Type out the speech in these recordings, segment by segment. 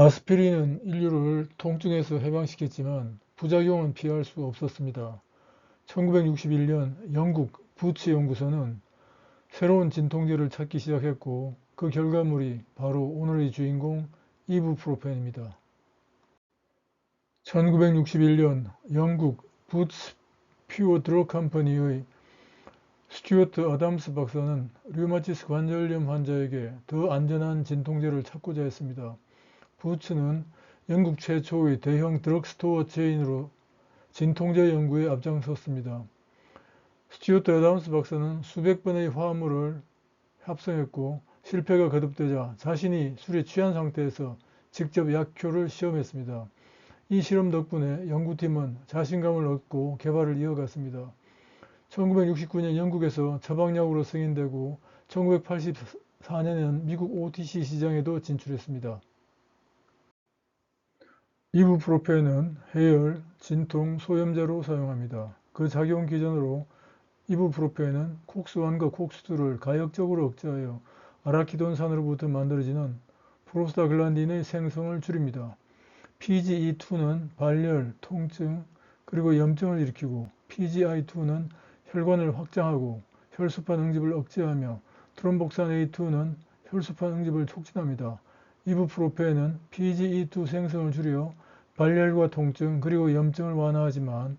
아스피린은 인류를 통증에서 해방시켰지만 부작용은 피할 수 없었습니다. 1961년 영국 부츠 연구소는 새로운 진통제를 찾기 시작했고 그 결과물이 바로 오늘의 주인공 이부프로펜입니다. 1961년 영국 부츠 퓨어 드럭 컴퍼니의 스튜어트 아담스 박사는 류마티스 관절염 환자에게 더 안전한 진통제를 찾고자 했습니다. 부츠는 영국 최초의 대형 드럭스토어 체인으로 진통제 연구에 앞장섰습니다. 스튜어트 아담스 박사는 수백 번의 화합물을 합성했고 실패가 거듭되자 자신이 술에 취한 상태에서 직접 약효를 시험했습니다. 이 실험 덕분에 연구팀은 자신감을 얻고 개발을 이어갔습니다. 1969년 영국에서 처방약으로 승인되고 1984년에는 미국 OTC 시장에도 진출했습니다. 이부프로펜은 해열, 진통, 소염제로 사용합니다. 그 작용 기전으로 이부프로펜은 콕스1과 콕스2를 가역적으로 억제하여 아라키돈산으로부터 만들어지는 프로스타글란딘의 생성을 줄입니다. PGE2는 발열, 통증, 그리고 염증을 일으키고 PGI2는 혈관을 확장하고 혈소판 응집을 억제하며 트롬복산 A2는 혈소판 응집을 촉진합니다. 이부프로펜은 PGE2 생성을 줄여 발열과 통증 그리고 염증을 완화하지만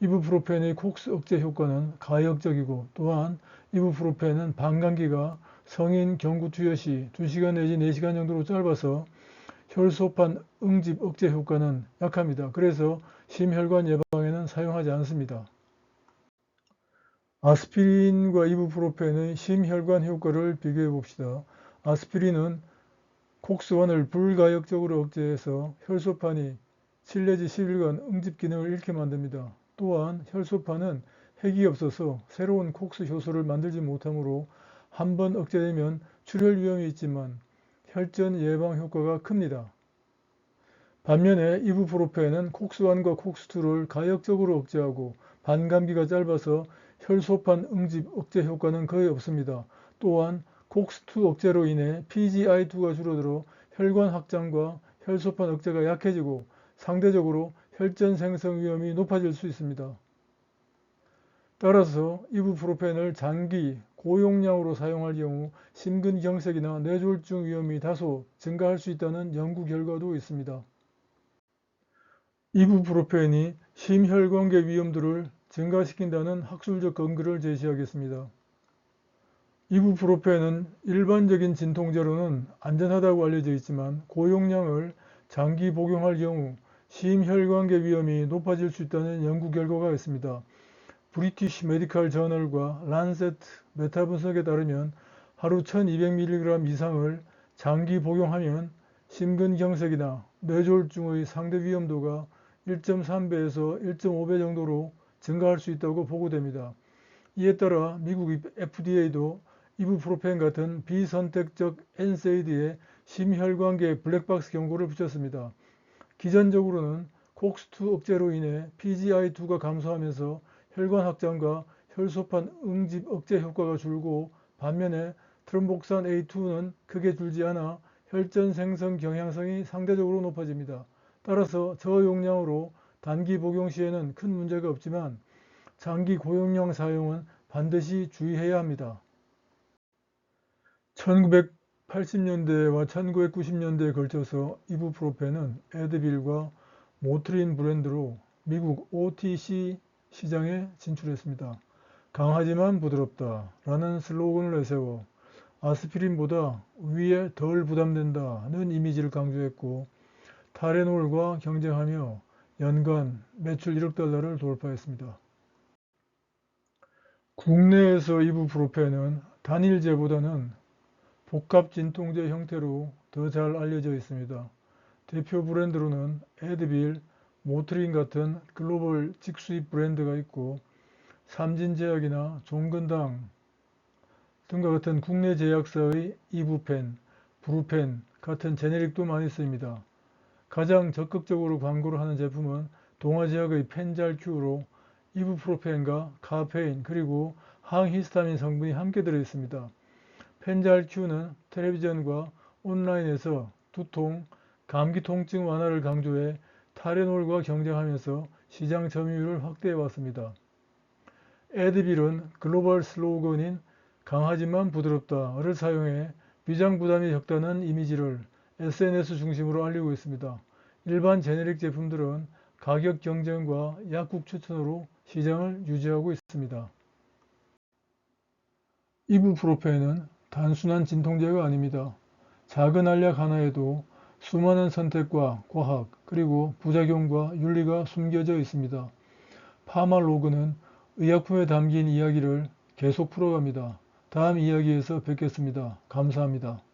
이부프로펜의 콕스 억제 효과는 가역적이고 또한 이부프로펜은 반감기가 성인 경구 투여 시 2시간 내지 4시간 정도로 짧아서 혈소판 응집 억제 효과는 약합니다. 그래서 심혈관 예방에는 사용하지 않습니다. 아스피린과 이부프로펜의 심혈관 효과를 비교해 봅시다. 아스피린은 콕스1을 불가역적으로 억제해서 혈소판이 7 내지 10일간 응집 기능을 잃게 만듭니다. 또한 혈소판은 핵이 없어서 새로운 콕스 효소를 만들지 못하므로 한 번 억제되면 출혈 위험이 있지만 혈전 예방 효과가 큽니다. 반면에 이부프로펜은 콕스1과 콕스2를 가역적으로 억제하고 반감기가 짧아서 혈소판 응집 억제 효과는 거의 없습니다. 또한 콕스2 억제로 인해 PGI2가 줄어들어 혈관 확장과 혈소판 억제가 약해지고 상대적으로 혈전 생성 위험이 높아질 수 있습니다. 따라서 이부프로펜을 장기, 고용량으로 사용할 경우 심근경색이나 뇌졸중 위험이 다소 증가할 수 있다는 연구 결과도 있습니다. 이부프로펜이 심혈관계 위험들을 증가시킨다는 학술적 근거를 제시하겠습니다. 이부프로펜은 일반적인 진통제로는 안전하다고 알려져 있지만 고용량을 장기 복용할 경우 심혈관계 위험이 높아질 수 있다는 연구 결과가 있습니다. 브리티시 메디칼 저널과 란세트 메타 분석에 따르면 하루 1200mg 이상을 장기 복용하면 심근경색이나 뇌졸중의 상대 위험도가 1.3배에서 1.5배 정도로 증가할 수 있다고 보고됩니다. 이에 따라 미국 FDA도 이부프로펜 같은 비선택적 NSAID에 심혈관계 블랙박스 경고를 붙였습니다. 기전적으로는 콕스2 억제로 인해 PGI2가 감소하면서 혈관 확장과 혈소판 응집 억제 효과가 줄고 반면에 트롬복산 A2는 크게 줄지 않아 혈전 생성 경향성이 상대적으로 높아집니다. 따라서 저용량으로 단기 복용 시에는 큰 문제가 없지만 장기 고용량 사용은 반드시 주의해야 합니다. 1980년대와 1990년대에 걸쳐서 이부프로펜은 에드빌과 모트린 브랜드로 미국 OTC 시장에 진출했습니다. 강하지만 부드럽다 라는 슬로건을 내세워 아스피린보다 위에 덜 부담된다는 이미지를 강조했고 타레놀과 경쟁하며 연간 매출 1억 달러를 돌파했습니다. 국내에서 이부프로펜은 단일제보다는 복합 진통제 형태로 더 잘 알려져 있습니다. 대표 브랜드로는 에드빌, 모트린 같은 글로벌 직수입 브랜드가 있고 삼진제약이나 종근당 등과 같은 국내 제약사의 이부펜, 브루펜 같은 제네릭도 많이 쓰입니다. 가장 적극적으로 광고를 하는 제품은 동아제약의 펜잘큐로 이부프로펜과 카페인 그리고 항히스타민 성분이 함께 들어있습니다. 펜잘큐는 텔레비전과 온라인에서 두통, 감기 통증 완화를 강조해 타레놀과 경쟁하면서 시장 점유율을 확대해 왔습니다. 에드빌은 글로벌 슬로건인 강하지만 부드럽다를 사용해 위장 부담이 적다는 이미지를 SNS 중심으로 알리고 있습니다. 일반 제네릭 제품들은 가격 경쟁과 약국 추천으로 시장을 유지하고 있습니다. 이부프로펜은 단순한 진통제가 아닙니다. 작은 알약 하나에도 수많은 선택과 과학 그리고 부작용과 윤리가 숨겨져 있습니다. 파마로그는 의약품에 담긴 이야기를 계속 풀어갑니다. 다음 이야기에서 뵙겠습니다. 감사합니다.